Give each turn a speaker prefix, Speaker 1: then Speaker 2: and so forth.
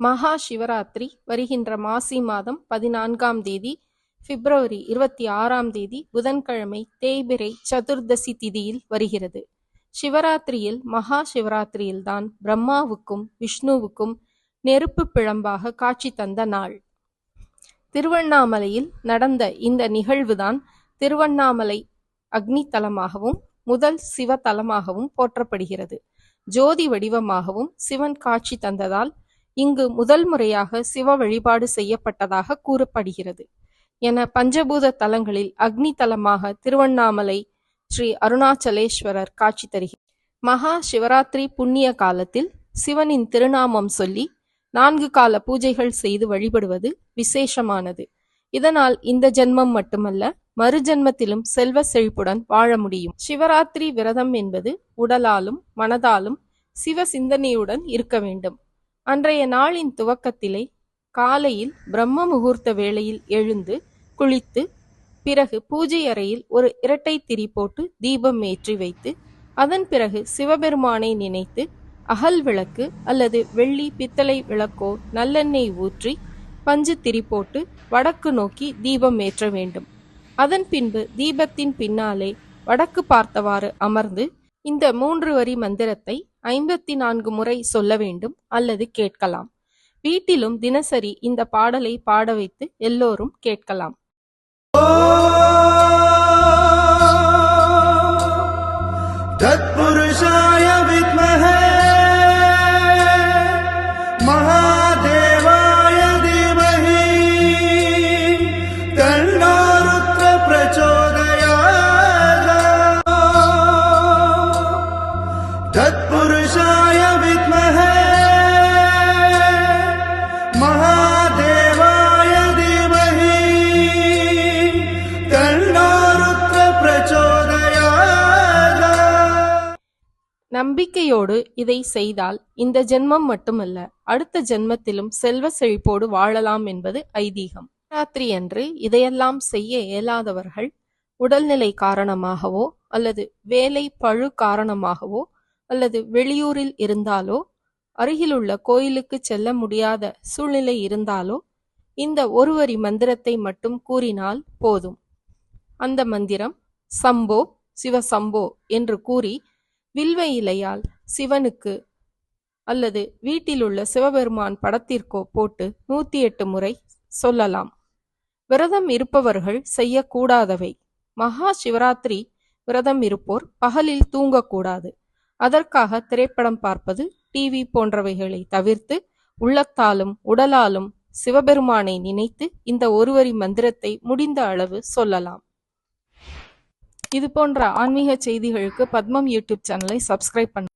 Speaker 1: மகா சிவராத்திரி வருகின்ற மாசி மாதம் பதினான்காம் தேதி பிப்ரவரி இருபத்தி ஆறாம் தேதி புதன்கிழமை தேய்பிரை சதுர்தசி திதியில் வருகிறது. சிவராத்திரியில் மகா சிவராத்திரியில்தான் பிரம்மாவுக்கும் விஷ்ணுவுக்கும் நெருப்பு பிழம்பாக காட்சி தந்த நாள். திருவண்ணாமலையில் நடந்த இந்த நிகழ்வுதான் திருவண்ணாமலை அக்னி தலமாகவும் முதல் சிவ தலமாகவும் போற்றப்படுகிறது. ஜோதி வடிவமாகவும் சிவன் காட்சி தந்ததால் இங்கு முதல் முறையாக சிவ வழிபாடு செய்யப்பட்டதாக கூறப்படுகிறது. என பஞ்சபூத தலங்களில் அக்னி தலமாக திருவண்ணாமலை ஸ்ரீ அருணாச்சலேஸ்வரர் காட்சி தருகிறார் மகா சிவராத்திரி புண்ணிய காலத்தில் சிவனின் திருநாமம் சொல்லி நான்கு கால பூஜைகள் செய்து வழிபடுவது விசேஷமானது. இதனால் இந்த ஜென்மம் மட்டுமல்ல மறுஜென்மத்திலும் செல்வ செழிப்புடன் வாழ முடியும். சிவராத்திரி விரதம் என்பது உடலாலும் மனதாலும் சிவ சிந்தனையுடன் இருக்க வேண்டும். அன்றைய நாளின் துவக்கத்திலே காலையில் பிரம்ம முகூர்த்த வேளையில் எழுந்து குளித்து பிறகு பூஜை அறையில் ஒரு இரட்டை திரி போட்டு தீபம் ஏற்றி வைத்து அதன் பிறகு சிவபெருமானை நினைத்து அகல் விளக்கு அல்லது வெள்ளி பித்தளை விளக்கோ நல்லெண்ணெய் ஊற்றி பஞ்சு திரி போட்டு வடக்கு நோக்கி தீபம் ஏற்ற வேண்டும். அதன் பின்பு தீபத்தின் பின்னாலே வடக்கு பார்த்தவாறு அமர்ந்து இந்த மூன்று வரி மந்திரத்தை ஐம்பத்தி நான்கு முறை சொல்ல வேண்டும் அல்லது கேட்கலாம். வீட்டிலும் தினசரி இந்த பாடலை பாட வைத்து எல்லோரும் கேட்கலாம்.
Speaker 2: தத்புருஷா
Speaker 1: நம்பிக்கையோடு இதை செய்தால் இந்த ஜென்மம் மட்டுமல்ல அடுத்த ஜென்மத்திலும் செல்வ செழிப்போடு வாழலாம் என்பது ஐதீகம். ராத்திரி அன்று இதையெல்லாம் செய்ய இயலாதவர்கள் உடல்நிலை காரணமாகவோ அல்லது வேலை பழு காரணமாகவோ அல்லது வெளியூரில் இருந்தாலோ அருகிலுள்ள கோயிலுக்கு செல்ல முடியாத சூழ்நிலை இருந்தாலோ இந்த ஒருவரி மந்திரத்தை மட்டும் கூறினால் போதும். அந்த மந்திரம் சம்போ சிவசம்போ என்று கூறி வில்வ இலையால் சிவனுக்கு அல்லது வீட்டிலுள்ள சிவபெருமான் படத்திற்கோ போட்டு நூத்தி எட்டு முறை சொல்லலாம். விரதம் இருப்பவர்கள் செய்யக்கூடாதவை. மகா சிவராத்திரி விரதம் இருப்போர் பகலில் தூங்கக்கூடாது. அதற்காக திரைப்படம் பார்ப்பது டிவி போன்றவைகளை தவிர்த்து உள்ளத்தாலும் உடலாலும் சிவபெருமானை நினைத்து இந்த ஒருவரி மந்திரத்தை முடிந்த அளவு சொல்லலாம். இது போன்ற ஆன்மீக செய்திகளுக்கு பத்மம் யூடியூப் சேனலை சப்ஸ்கிரைப் பண்ண